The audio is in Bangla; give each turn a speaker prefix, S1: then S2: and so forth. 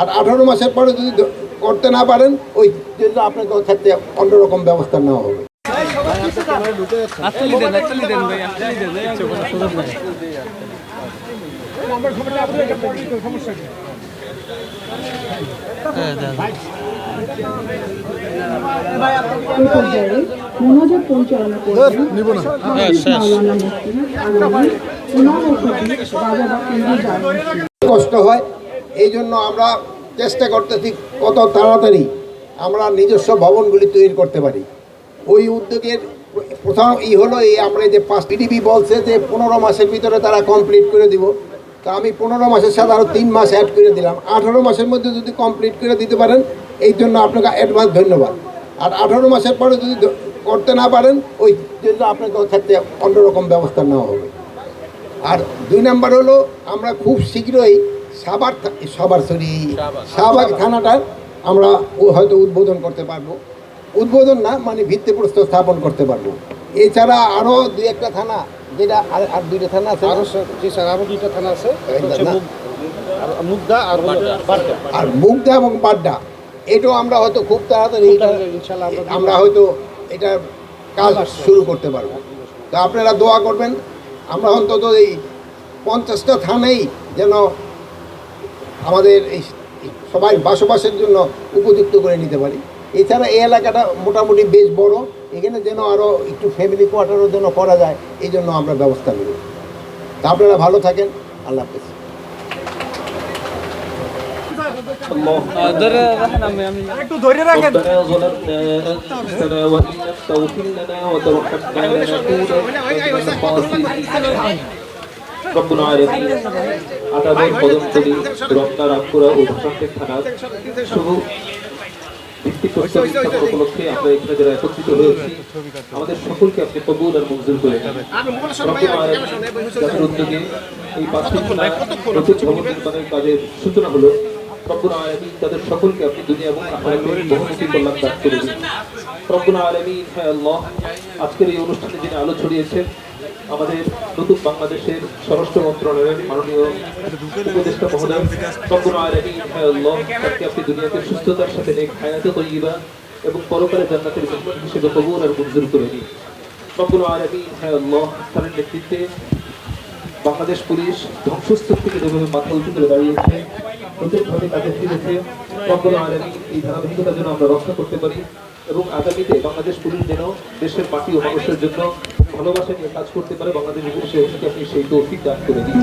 S1: আর আঠারো মাসের পরে যদি করতে না পারেন ওই জন্য আপনাকে ক্ষেত্রে অন্যরকম ব্যবস্থা নেওয়া হবে।
S2: মোনাজাত পরিচালনা করবেন
S1: কষ্ট হয় এই জন্য আমরা চেষ্টা করতেছি কত তাড়াতাড়ি আমরা নিজস্ব ভবনগুলি তৈরি করতে পারি। ওই উদ্যোগের প্রথম ই হলো এই আমরা যে পাঁচ টিডিপি বলছে যে পনেরো মাসের ভিতরে তারা কমপ্লিট করে দিব। তা আমি পনেরো মাসের সাথে আরও তিন মাস অ্যাড করে দিলাম। আঠারো মাসের মধ্যে যদি কমপ্লিট করে দিতে পারেন, এই জন্য আপনাকে অ্যাডভান্স ধন্যবাদ। আর আঠারো মাসের পরে যদি করতে না পারেন, ওই জন্য আপনাকে ক্ষেত্রে অন্যরকম ব্যবস্থা নেওয়া হবে। আর দুই নাম্বার হলো, আমরা খুব শীঘ্রই সাবার সবার সরি শাহবাগ থানাটার আমরা হয়তো উদ্বোধন করতে পারব। উদ্বোধন না মানে ভিত্তিপ্রস্তর স্থাপন করতে পারব। এছাড়া আরও দুই একটা থানা যেটা আর আর দুইটা থানা আছে না?
S3: আরও স- জি স্যার আরও দুইটা থানা আছে। মুগদা আর
S1: আর মুগদা এবং পাড্ডা এটাও আমরা হয়তো খুব তাড়াতাড়ি
S3: আমরা
S1: আমরা হয়তো এটা কাজ শুরু করতে পারব। তো আপনারা দোয়া করবেন আমরা অন্তত এই পঞ্চাশটা থানেই যেন আমাদের এই এই সবাই বসবাসের জন্য উপযুক্ত করে নিতে পারি এছাড়া এই এলাকাটা মোটামুটি বেশ বড় এখানে যেন আরও একটু ফ্যামিলি কোয়ার্টারও যেন করা যায় এই জন্য আমরা ব্যবস্থা নেব তা আপনারা ভালো থাকেন আল্লাহ হাফেজ
S4: ধরে রাখেন আমি আমি
S5: ربنا ظلمنا أنفسنا وإن لم تغفر لنا রত্নায়তী আটাবন কদমতলী রক্তা রামপুরা ও ভাষাক্ষের থানার আমরা এখানে যারা একত্রিত আমাদের সকলকে আপনি কবুল উদ্যোগে এই কাজের সূচনা হলো। তাদের সকলকে আপনি দুনিয়া এবং করে হ্যাঁ আজকের এই অনুষ্ঠানে যিনি আলো ছড়িয়েছেন আমাদের নতুন বাংলাদেশের স্বরাষ্ট্র মন্ত্রণালয়ের মাননীয় উপদেষ্টা মহোদয় আল্লাহ, তাকে আপনি দুনিয়াতে সুস্থতার সাথে নেক হায়াতে তৈবা এবং পরকালে জান্নাতের হিসেবে কবুল আর মঞ্জুর করে নিন। রব্বুল আলামিন হ্যাঁ আল্লাহ নেতৃত্বে বাংলাদেশ পুলিশ ধ্বংসস্তূপ থেকে যেভাবে মাথা উঁচু করে দাঁড়িয়েছে নতুনভাবে কাজে ফিরেছে রব্বুল আলামিন এই ধারাবাহিকতা যেন আমরা রক্ষা করতে পারি এবং আগামীতে বাংলাদেশ পুলিশ যেন দেশের মাটি ও মানুষের জন্য ভালোবাসা নিয়ে কাজ করতে পারে বাংলাদেশ সেই তৌফিক দান করে দিন।